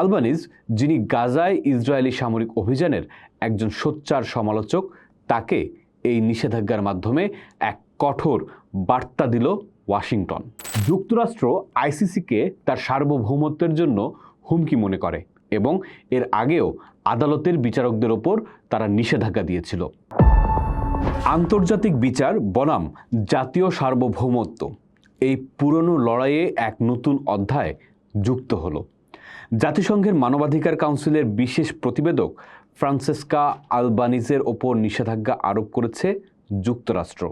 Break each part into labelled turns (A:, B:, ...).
A: Albanese যিনি গাজায় Israeli সামরিক অভিযানের একজন সোচ্চার সমালোচক তাকে এই নিষেধাজ্ঞার মাধ্যমে এক কঠোর বার্তা দিল ওয়াশিংটন যুক্তরাষ্ট্র আইসিসিকে তার সার্বভৌমত্বের জন্য হুমকি মনে করে এবং এর আগেও আদালতের বিচারকদের ওপর তারা নিষেধাজ্ঞা দিয়েছিল আন্তর্জাতিক বিচার বনাম জাতীয় সার্বভৌমত্ব এই পুরনো লড়াইয়ে এক নতুন অধ্যায় যুক্ত হলো জাতিসংঘের মানবাধিকার কাউন্সিলের বিশেষ প্রতিবেদক ফ্রান্সেসকা আলবানিজের ওপর নিষেধাজ্ঞা আরোপ করেছে যুক্তরাষ্ট্র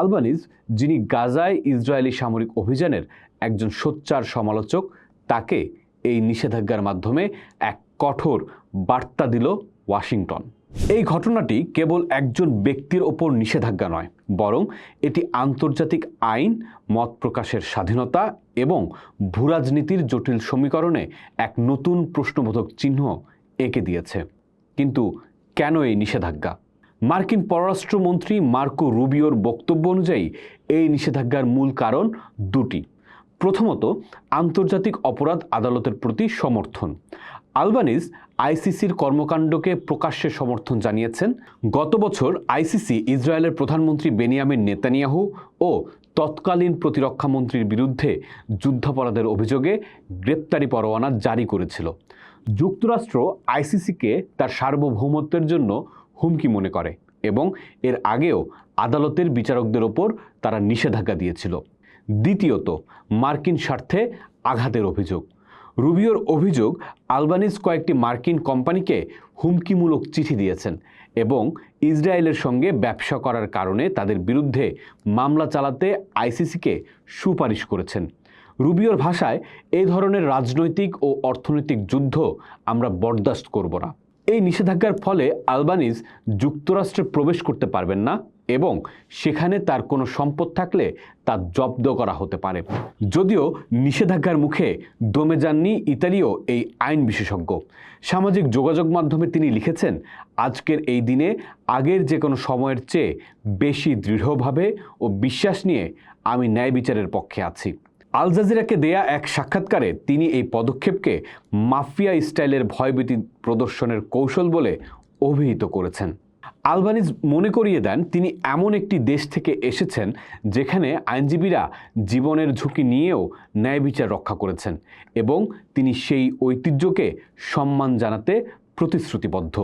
A: আলবানিজ যিনি গাজায় ইসরায়েলি সামরিক অভিযানের একজন সোচ্চার সমালোচক তাকে এই নিষেধাজ্ঞার মাধ্যমে এক কঠোর বার্তা দিল ওয়াশিংটন এই ঘটনাটি কেবল একজন ব্যক্তির ওপর নিষেধাজ্ঞা নয় বরং এটি আন্তর্জাতিক আইন মত প্রকাশের স্বাধীনতা এবং ভূরাজনীতির জটিল সমীকরণে এক নতুন প্রশ্নবোধক চিহ্ন এঁকে দিয়েছে কিন্তু কেন এই নিষেধাজ্ঞা মার্কিন পররাষ্ট্রমন্ত্রী মার্কো রুবিওর বক্তব্য অনুযায়ী এই নিষেধাজ্ঞার মূল কারণ দুটি প্রথমত আন্তর্জাতিক অপরাধ আদালতের প্রতি সমর্থন আলবানিজ আইসিসির কর্মকাণ্ডকে প্রকাশ্যে সমর্থন জানিয়েছেন গত বছর আইসিসি ইসরায়েলের প্রধানমন্ত্রী বেনিয়ামিন নেতানিয়াহু ও তৎকালীন প্রতিরক্ষামন্ত্রীর বিরুদ্ধে যুদ্ধাপরাধের অভিযোগে গ্রেপ্তারি পরোয়ানা জারি করেছিল যুক্তরাষ্ট্র আইসিসিকে তার সার্বভৌমত্বের জন্য হুমকি মনে করে এবং এর আগেও আদালতের বিচারকদের ওপর তারা নিষেধাজ্ঞা দিয়েছিল দ্বিতীয়ত মার্কিন স্বার্থে আঘাতের অভিযোগ রুবিওর অভিযোগ আলবানিজ কয়েকটি মার্কিন কোম্পানিকে হুমকিমূলক চিঠি দিয়েছেন এবং ইসরায়েলের সঙ্গে ব্যবসা করার কারণে তাদের বিরুদ্ধে মামলা চালাতে আইসিসিকে সুপারিশ করেছেন রুবিওর ভাষায় এই ধরনের রাজনৈতিক ও অর্থনৈতিক যুদ্ধ আমরা বরদাস্ত করব না এই নিষেধাজ্ঞার ফলে আলবানিজ যুক্তরাষ্ট্রে প্রবেশ করতে পারবেন না এবং সেখানে তার কোনো সম্পদ থাকলে তা জব্দ করা হতে পারে যদিও নিষেধাজ্ঞার মুখে দমে যাননি ইতালীয় এই আইন বিশেষজ্ঞ সামাজিক যোগাযোগ মাধ্যমে তিনি লিখেছেন আজকের এই দিনে আগের যে কোনো সময়ের চেয়ে বেশি দৃঢ়ভাবে ও বিশ্বাস নিয়ে আমি ন্যায় বিচারের পক্ষে আছি আল জাজিরাকে দেয়া এক সাক্ষাৎকারে তিনি এই পদক্ষেপকে মাফিয়া স্টাইলের ভয়ভীতি প্রদর্শনের কৌশল বলে অভিহিত করেছেন আলবানিজ মনে করিয়ে দেন তিনি এমন একটি দেশ থেকে এসেছেন যেখানে আইনজীবীরা জীবনের ঝুঁকি নিয়েও ন্যায় বিচার রক্ষা করেছেন এবং তিনি সেই ঐতিহ্যকে সম্মান জানাতে প্রতিশ্রুতিবদ্ধ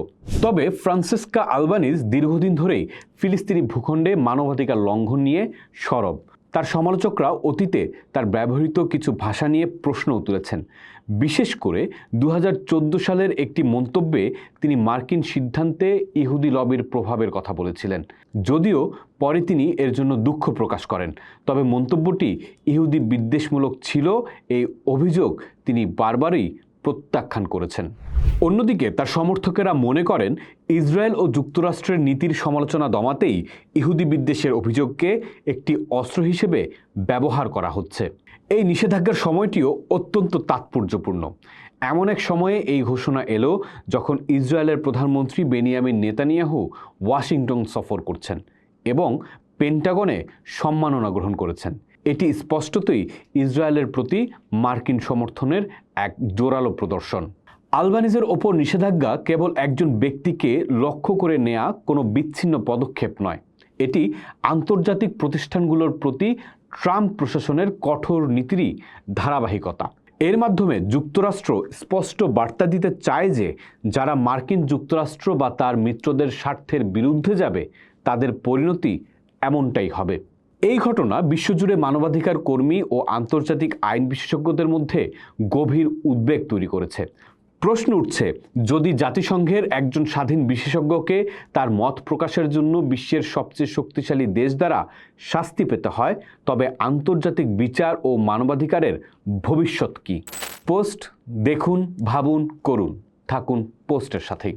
A: তবে ফ্রান্সেসকা আলবানিজ দীর্ঘদিন ধরেই ফিলিস্তিনি ভূখণ্ডে মানবাধিকার লঙ্ঘন নিয়ে সরব তার সমালোচকরা অতীতে তার ব্যবহৃত কিছু ভাষা নিয়ে প্রশ্নও তুলেছেন বিশেষ করে দু সালের একটি মন্তব্যে তিনি মার্কিন সিদ্ধান্তে ইহুদি লবির প্রভাবের কথা বলেছিলেন যদিও পরে তিনি এর জন্য দুঃখ প্রকাশ করেন তবে মন্তব্যটি ইহুদি বিদ্বেষমূলক ছিল এই অভিযোগ তিনি বারবারই প্রত্যাখ্যান করেছেন অন্যদিকে তার সমর্থকেরা মনে করেন ইসরায়েল ও যুক্তরাষ্ট্রের নীতির সমালোচনা দমাতেই ইহুদি বিদ্বেষের অভিযোগকে একটি অস্ত্র হিসেবে ব্যবহার করা হচ্ছে এই নিষেধাজ্ঞার সময়টিও অত্যন্ত তাৎপর্যপূর্ণ এমন এক সময়ে এই ঘোষণা এলো যখন ইসরায়েলের প্রধানমন্ত্রী বেনিয়ামিন নেতানিয়াহু ওয়াশিংটন সফর করছেন এবং পেন্টাগনে সম্মাননা গ্রহণ করেছেন এটি স্পষ্টতই ইসরায়েলের প্রতি মার্কিন সমর্থনের এক জোরালো প্রদর্শন আলবানিজের ওপর নিষেধাজ্ঞা কেবল একজন ব্যক্তিকে লক্ষ্য করে নেয়া কোনো বিচ্ছিন্ন পদক্ষেপ নয় এটি আন্তর্জাতিক প্রতিষ্ঠানগুলোর প্রতি ট্রাম্প প্রশাসনের কঠোর নীতিরই ধারাবাহিকতা এর মাধ্যমে যুক্তরাষ্ট্র স্পষ্ট বার্তা দিতে চায় যে যারা মার্কিন যুক্তরাষ্ট্র বা তার মিত্রদের স্বার্থের বিরুদ্ধে যাবে তাদের পরিণতি এমনটাই হবে এই ঘটনা বিশ্বজুড়ে মানবাধিকার কর্মী ও আন্তর্জাতিক আইন বিশেষজ্ঞদের মধ্যে গভীর উদ্বেগ তৈরি করেছে প্রশ্ন উঠছে যদি জাতিসংঘের একজন স্বাধীন বিশেষজ্ঞকে তার মত প্রকাশের জন্য বিশ্বের সবচেয়ে শক্তিশালী দেশ দ্বারা শাস্তি পেতে হয় তবে আন্তর্জাতিক বিচার ও মানবাধিকারের ভবিষ্যৎ কি পোস্ট দেখুন ভাবুন করুন থাকুন পোস্টের সাথেই